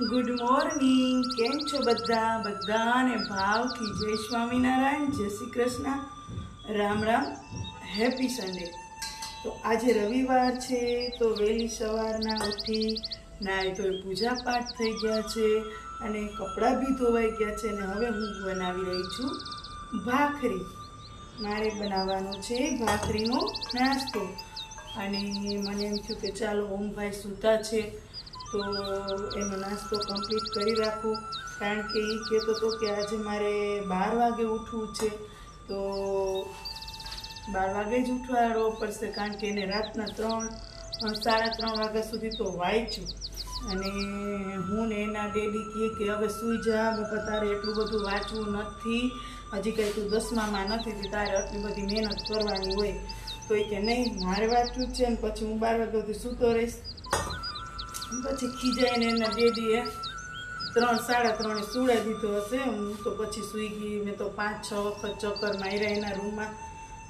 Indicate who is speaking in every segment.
Speaker 1: Good morning કેમ છો બધા? બધાને ભાવથી જય સ્વામિનારાયણ, જય શ્રી કૃષ્ણ. રામ રામ. હેપી સન્ડે તો આજે રવિવાર છે, તો વહેલી સવારના ઉઠી નાય તો પૂજા પાઠ થઈ ગયા છે અને કપડાં બી ધોવાઈ ગયા છે અને હવે હું બનાવી રહી છું ભાખરી. મારે બનાવવાનો છે ભાખરીનો નાસ્તો. અને મને એમ થયું કે ચાલો ઓમભાઈ સૂતા છે. તો એનો નાસ્તો કમ્પ્લીટ કરી રાખું. કારણ કે એ કહેતો હતો કે આજે મારે બાર વાગે ઉઠવું છે. તો બાર વાગે જ ઉઠવાડવો પડશે કારણ કે એને રાતના ત્રણ સાડા ત્રણ વાગ્યા સુધી તો વાંચ્યું અને હું ને એના ડેડી કહે કે હવે સૂઈ જા, બાપા તારે એટલું બધું વાંચવું નથી. હજી કંઈ તું દસમામાં નથી તો તારે આટલી બધી મહેનત કરવાની હોય. તો એ કે નહીં, મારે વાંચવું છે ને પછી હું બાર વાગ્યા સુધી સૂતો રહીશ. પછી ખીજાઈને એના ડેડીએ ત્રણ, સાડા ત્રણે સુડાઈ દીધો હશે. હું તો પછી સૂઈ ગઈ. મેં તો પાંચ, છ વખત ચક્કર માર્યા એના રૂમમાં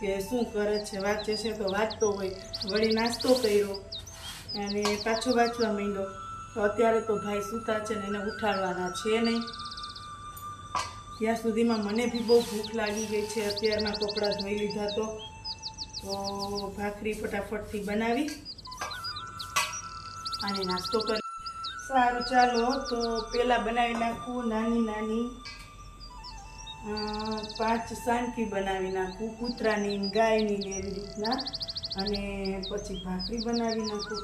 Speaker 1: કે શું કરે છે, વાંચે છે. તો વાંચતો હોય. વળી નાસ્તો કર્યો. અને પાછો વાંચવા માંડ્યો. તો અત્યારે તો ભાઈ સૂતા છે ને એને ઉઠાડવાના છે નહીં. ત્યાં સુધીમાં મને બી બહુ ભૂખ લાગી ગઈ છે. અત્યારના કપડાં ધોઈ લીધા તો. તો ભાખરી ફટાફટથી બનાવી. અને નાસ્તો કરી. સારું, ચાલો તો પહેલાં બનાવી નાખું નાની નાની. પાંચ સાનકી બનાવી નાખું, કૂતરાની ગાયની ને એવી રીતના. અને પછી ભાખરી બનાવી નાખું.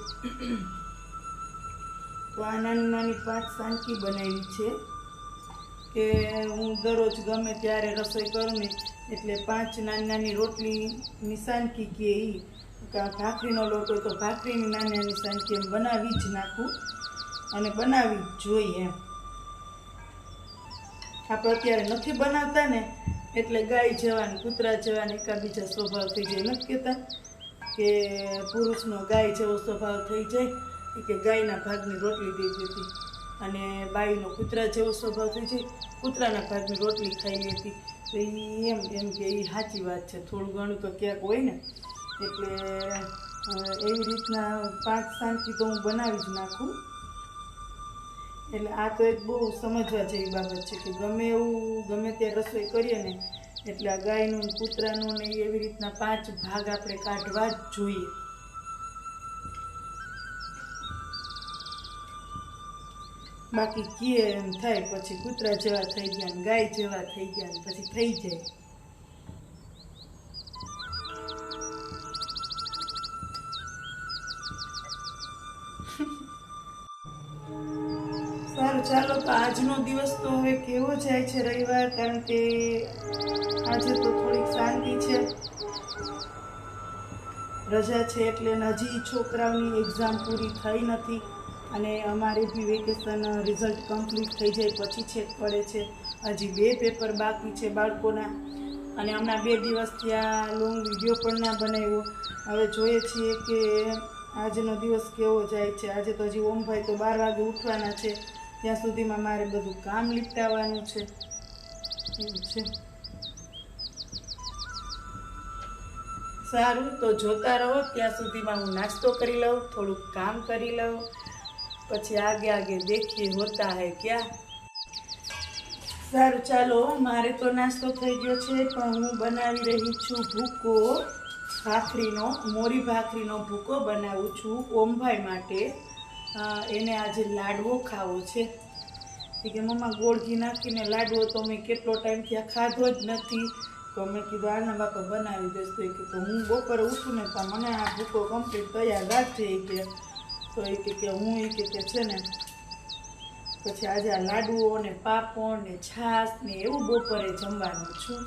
Speaker 1: તો આ નાની નાની પાંચ સાનકી બનાવી છે. કે હું દરરોજ ગમે ત્યારે રસોઈ કરું ને, એટલે પાંચ નાની નાની રોટલી નિશાનકી કે કા ભાખરીનો લોટ હોય તો ભાખરીની નાની નાની સાનકી એમ બનાવી જ નાખું અને બનાવી જોઈએ એમ. આપણે અત્યારે નથી બનાવતા ને, એટલે ગાય જવાની, કૂતરા જવાની એકાબીજા સ્વભાવ થઈ જાય. નથી કહેતા કે પુરુષનો ગાય જેવો સ્વભાવ થઈ જાય કે ગાયના ભાગની રોટલી દઈ દેતી અને બાઈનો કૂતરા જેવો સ્વભાવ થઈ જાય, કૂતરાના ભાગની રોટલી ખાઈ લેતી. તો એ એમ એમ કે એ સાચી વાત છે. થોડું ઘણું તો ક્યાંક હોય ને એટલે એવી રીતના પાંચ શાંતિ તો હું બનાવી જ નાખું. એટલે આ તો એક બહુ સમજવા જેવી બાબત છે કે ગમે એવું, ગમે તે રસોઈ કરીએ ને, એટલે આ ગાયનું, કૂતરાનું ને એવી રીતના પાંચ ભાગ આપણે કાઢવા જ જોઈએ. બાકી કીએ એમ થાય, પછી કૂતરા જેવા થઈ ગયા ગાય જેવા થઈ ગયા પછી થઈ જાય. આજનો દિવસ તો હવે કેવો જાય છે રવિવાર, કારણ કે આજે તો થોડીક શાંતિ છે. રજા છે એટલે હજી છોકરાઓની એક્ઝામ પૂરી થઈ નથી અને અમારે બી વેકેશન રિઝલ્ટ કમ્પ્લીટ થઈ જાય પછી છેક પડે છે. હજી બે પેપર બાકી છે બાળકોના અને હમણાં બે દિવસ ત્યાં લોંગ વીડિયો પણ ના બનાવ્યો. હવે જોઈએ છીએ કે આજનો દિવસ કેવો જાય છે. આજે તો હજી ઓમભાઈ તો બાર વાગે ઉઠવાના છે. ત્યાં સુધીમાં મારે બધું કામ લીપટાવવાનું છે. એવું છે. સારું, તો જોતા રહો, ત્યાં સુધીમાં હું નાસ્તો કરી લઉં, થોડુંક કામ કરી લઉં, પછી આગે આગે દેખીએ હોતા હે ક્યાં. સારું, ચાલો, મારે તો નાસ્તો થઈ ગયો છે, પણ હું બનાવી રહી છું ભૂકો, ભાખરીનો, મોરી ભાખરીનો ભૂકો બનાવું છું ઓમભાઈ માટે. એને આજે લાડવો ખાવો છે. કે મમ્મા, ગોળ ઘી નાખીને લાડવો તો મેં કેટલો ટાઈમથી આ ખાધો જ નથી. તો મેં કીધું આના બાપા બનાવી દઈશ. તો એ કે, તો હું બપોરે ઉઠું ને પણ મને આ ભૂકો કમ્પ્લીટ તૈયાર રાખજે. એ કે, તો એ કે હું એ કે છે ને, પછી આજે આ લાડુઓ ને પાપડ ને છાશ ને એવું બપોરે જમવાનું છું.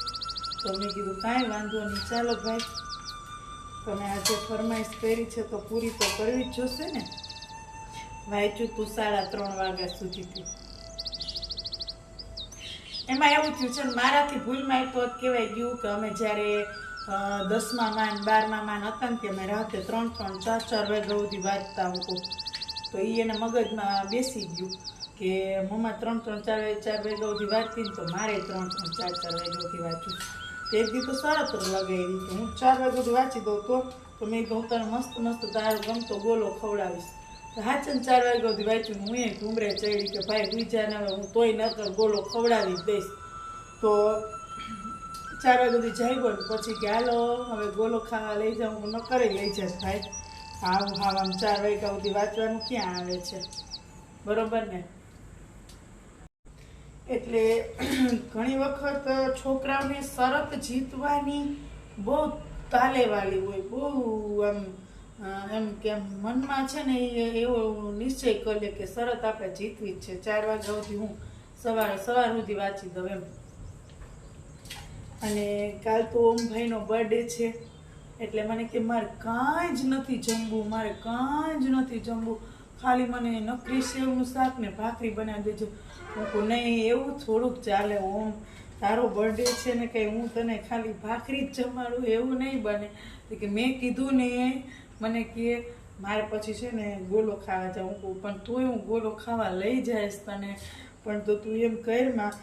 Speaker 1: તો મેં કીધું, કાંઈ વાંધો નહીં, ચાલો ભાઈ. તમે આજે ફરમાઈશ કરી છે તો પૂરી તો કરવી જ જોશે ને. વાંચ્યું તું સાડા ત્રણ વાગ્યા સુધી એમાં એવું થયું છે, મારાથી ભૂલમાં તો કહેવાય ગયું કે અમે જ્યારે દસમા માન બારમા માન હતા ને કે અમે રાતે ત્રણ ત્રણ, ચાર ચાર વાગ્યા સુધી વાંચતા હતો તો એ એને મગજમાં બેસી ગયું કે મમ્મા ત્રણ ત્રણ, ચાર ચાર વાગ્યા સુધી વાંચતી ને તો મારે ત્રણ ત્રણ, ચાર ચાર વાગ્યા સુધી વાંચું એક દી તો શરત લગાવી કે હું ચાર વાગ્યા સુધી વાંચી દઉં તો તો મેં કહું તને મસ્ત મસ્ત તારો ગમતો ગોલો ખવડાવીશ. હાચન ચાર વાગ્યા સુધી વાંચ્યું, હું એ ઘૂમરે ચડી કે ભાઈ બીજાને હવે હું તોય નકર ગોલો ખવડાવી દઈશ. તો ચાર વાગ્યા સુધી જાગ્યો ને પછી કે, હાલો, હવે ગોલો ખાવા લઈ જાઉં, હું નકરે લઈ જઈશ ભાઈ. હાવ હાવ, આમ ચાર વાગ્યા સુધી વાંચવાનું ક્યાં આવે છે? બરોબર ને? એટલે ઘણી વખત છોકરાઓને શરત જીતવાની બહુ તાલેવાળી હોય, બહુ આમ એમ કે મનમાં છે ને એવો નિશ્ચય કરી લે કે શરત આપણે જીતવી જ છે. ચાર વાગ્યા સુધી હું સવાર સવાર સુધી વાંચી દઉં એમ. અને કાલ તો ઓમભાઈનો બર્થડે છે, એટલે મને કે મારે કાંઈ જ નથી જમવું, મારે કાંઈ જ નથી જમવું. ખાલી મને નકરી સેવનું શાક ને ભાખરી બનાવી દેજો. હું કહું, નહીં, એવું થોડુંક ચાલે ઓમ. તારો બર્થડે છે ને કંઈ હું તને ખાલી ભાખરી જ જમાડું, એવું નહીં બને. કે મેં કીધું ને મને કહે મારે પછી છે ને ગોલો ખાવા જાઉં કહું, પણ તોય હું ગોલો ખાવા લઈ જઈશ તને. પણ તો તું એમ કરમાં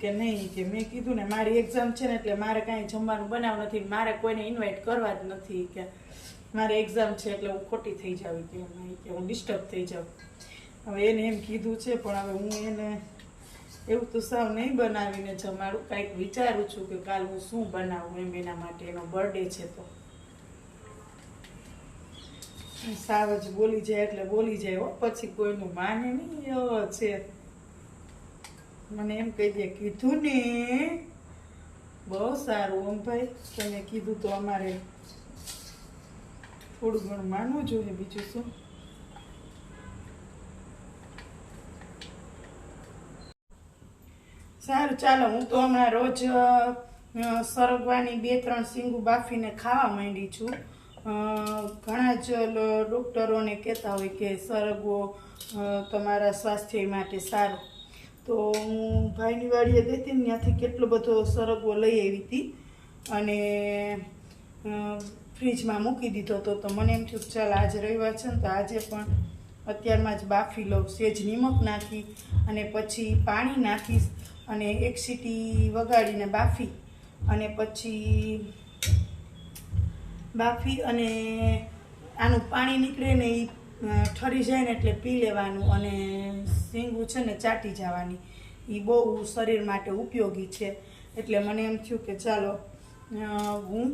Speaker 1: કે નહીં, કે મેં કીધું ને મારી એક્ઝામ છે ને એટલે મારે કાંઈ જમવાનું બનાવ નથી મારે કોઈને ઇન્વાઇટ કરવા જ નથી કે મારે એક્ઝામ છે એટલે હું ખોટી થઈ જાઉં કે કે હું ડિસ્ટર્બ થઈ જાઉં. હવે એને એમ કીધું છે, પણ હવે હું એને એવું તો સાવ નહીં બનાવીને જમાડું. કાંઈક વિચારું છું કે કાલ હું શું બનાવું એમ એના માટે, એનો બર્થડે છે તો. સાવ જ બોલી જાય એટલે બોલી જાય હો. પછી કોઈનું માને નહીં છે. મને એમ કહી દે, કીધું ને. બહુ સારું ઓમ ભાઈ તમે કીધું તો અમારે થોડું ઘણું માનવું જોઈએ, બીજું શું? સારું, ચાલો, હું તો હમણાં રોજ સરગવાની બે ત્રણ સિંગુ બાફીને ખાવા માંડી છું. ઘણા જ ડૉક્ટરોને કહેતા હોય કે સરગવો તમારા સ્વાસ્થ્ય માટે સારો. તો હું ભાઈની વાડીએ ગઈ હતી ત્યાંથી કેટલો બધો સરગવો લઈ આવી હતી અને ફ્રીજમાં મૂકી દીધો હતો. તો મને એમ થયું ચાલ આજે રવિવાર છે ને તો આજે પણ અત્યારમાં જ બાફી લઉં. સેજ નિમક નાખી અને પછી પાણી નાખીશ અને એક સીટી વગાડીને બાફી અને પછી બાફી અને આનું પાણી નીકળે ને એ ઠરી જાય ને એટલે પી લેવાનું અને શીંગું છે ને ચાટી જવાની. એ બહુ શરીર માટે ઉપયોગી છે. એટલે મને એમ થયું કે ચાલો હું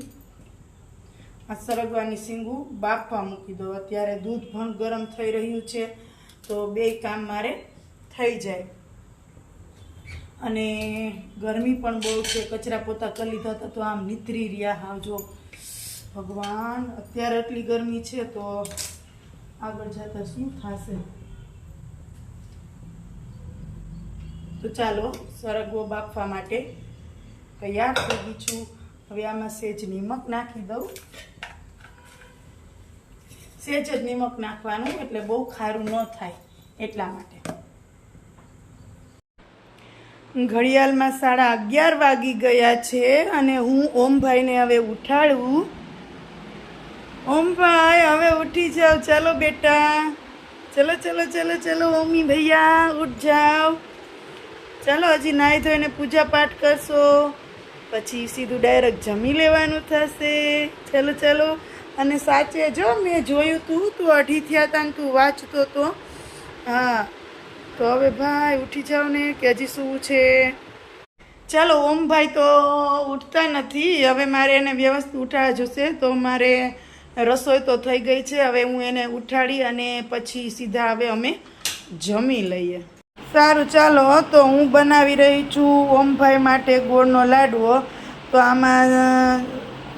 Speaker 1: આ સરગવાની શીંગું બાફવા મૂકી દઉં. અત્યારે દૂધ પણ ગરમ થઈ રહ્યું છે, તો બે કામ મારે થઈ જાય. અને ગરમી પણ બહુ છે, કચરા પોતા કરી લીધા હતા તો આમ નીતરી રહ્યા. હાવ જો ભગવાન, અત્યારે એટલી ગરમી છે તો આગળ જતા શું થશે? તો ચાલો, સરગવો બાફવા માટે તૈયાર થઈ ગઈ છું. હવે આમાં સેજ નિમક નાખી દઉં. સેજ જ નિમક નાખવાનું, એટલે બહુ ખારું ન થાય એટલા માટે. ઘડિયાળમાં સાડા અગિયાર વાગી ગયા છે અને હું ઓમભાઈને હવે ઉઠાડું. ઓમભાઈ, હવે ઉઠી જાઓ. ચાલો બેટા. ચલો ચલો ચલો ચલો, ઓમી ભૈયા, ઉઠ જાઓ. ચાલો, હજી નાહી ધોઈને પૂજા પાઠ કરશો. પછી સીધું ડાયરેક્ટ જમી લેવાનું થશે. ચલો ચલો. અને સાચે જો, મેં જોયું તું તું અઢી થયા હતા તું વાંચતો તો. હા. તો હવે ભાઈ, ઉઠી જાઓ ને, કે હજી શું છે? ચાલો ઓમ ભાઈ તો ઉઠતા નથી. હવે મારે એને વ્યવસ્થિત ઉઠાડવા જોશે. તો મારે રસોઈ તો થઈ ગઈ છે. હવે હું એને ઉઠાડી અને પછી સીધા હવે અમે જમી લઈએ. સારું, ચાલો તો હું બનાવી રહી છું ઓમભાઈ માટે ગોળનો લાડવો. તો આમાં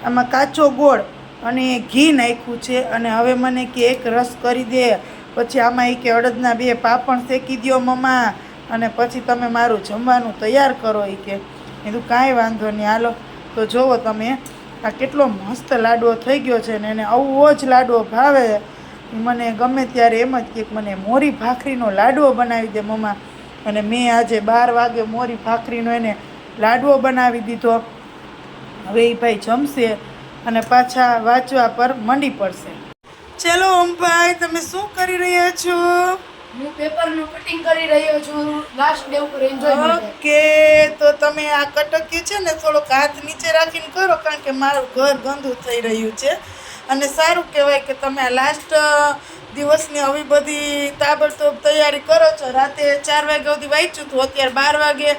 Speaker 1: આમાં કાચો ગોળ અને ઘી નાખ્યું છે અને હવે મને કે એક રસ કરી દે. પછી આમાં એ કે અડદના બે પાપણ શેકી દ્યો મમ્મા અને પછી તમે મારું જમવાનું તૈયાર કરો એ કે. કીધું કાંઈ વાંધો નહીં. હાલો, તો જુઓ તમે. આ કેટલો મસ્ત લાડવો થઈ ગયો છે ને એને આવો જ લાડવો ભાવે. મને ગમે ત્યારે એમ જ કે મને મોરી ભાખરીનો લાડવો બનાવી દે મમ્મા. અને મેં આજે બાર વાગે મોરી ભાખરીનો એને લાડવો બનાવી દીધો. હવે એ ભાઈ જમશે અને પાછા વાંચવા પર મંડી પડશે. ચલો ઓમભાઈ તમે શું કરી રહ્યા છો?
Speaker 2: હું પેપરનું કટિંગ કરી રહ્યો છું. લાસ્ટ ડે ઉપર એન્જોય
Speaker 1: ઓકે, તો તમે આ કટક્યું છે ને થોડોક હાથ નીચે રાખીને કરો, કારણ કે મારું ઘર ગંદુ થઈ રહ્યું છે. અને સારું કહેવાય કે તમે લાસ્ટ દિવસની આવી બધી તાબડતોબ તૈયારી કરો છો. રાતે ચાર વાગ્યા સુધી વાંચ્યું હતું અત્યારે બાર વાગે,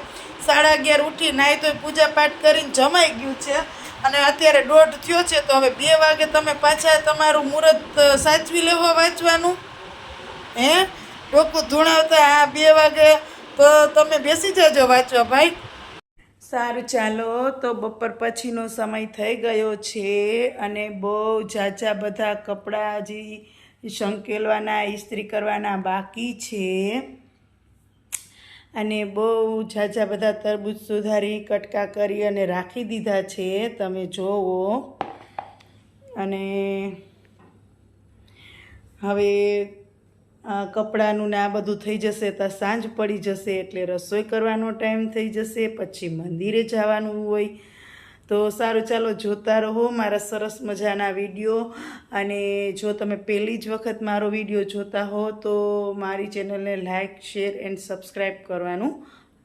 Speaker 1: સાડા અગિયાર ઉઠી નાહી તો પૂજા પાઠ કરીને જમાઈ ગયું છે. અને અત્યારે દોઢ થયો છે, તો હવે બે વાગે તમે પાછા તમારું મુહૂર્ત સાચવી લેવો વાંચવાનું. હે? ડોકું ધૂણાવતા આ બે વાગે તો તમે બેસી જજો વાંચવા ભાઈ. સારું, ચાલો. તો બપોર પછીનો સમય થઈ ગયો છે અને બહુ ઝાઝા બધા કપડાં હજી સંકેલવાના, ઇસ્ત્રી કરવાના બાકી છે. અને બહુ ઝાઝા બધા તરબૂચ સુધારી, કટકા કરી અને રાખી દીધા છે. તમે જોવો. અને હવે કપડાનું ને આ બધું થઈ જશે તો સાંજ પડી જશે એટલે રસોઈ કરવાનો ટાઈમ થઈ જશે, પછી મંદિરે જવાનું હોય. તો સારું, ચાલો જોતા રહો મારા સરસ મજાના વીડિયો. અને જો તમે પહેલી જ વખત મારો વીડિયો જોતા હો તો મારી ચેનલને લાઇક શેર એન્ડ સબસ્ક્રાઈબ કરવાનું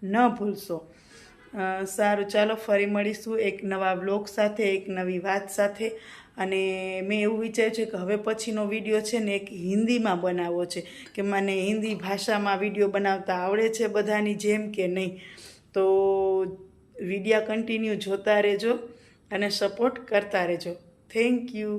Speaker 1: ન ભૂલશો. સારું, ચાલો ફરી મળીશું એક નવા બ્લોગ સાથે, એક નવી વાત સાથે. અને મેં એવું વિચાર્યું છે કે હવે પછીનો વીડિયો છે ને એક હિન્દીમાં બનાવવો છે કે મને હિન્દી ભાષામાં વીડિયો બનાવતા આવડે છે બધાની જેમ કે નહીં. તો વિડીયા કન્ટિન્યુ જોતા રહેજો અને સપોર્ટ કરતા રહેજો. Thank you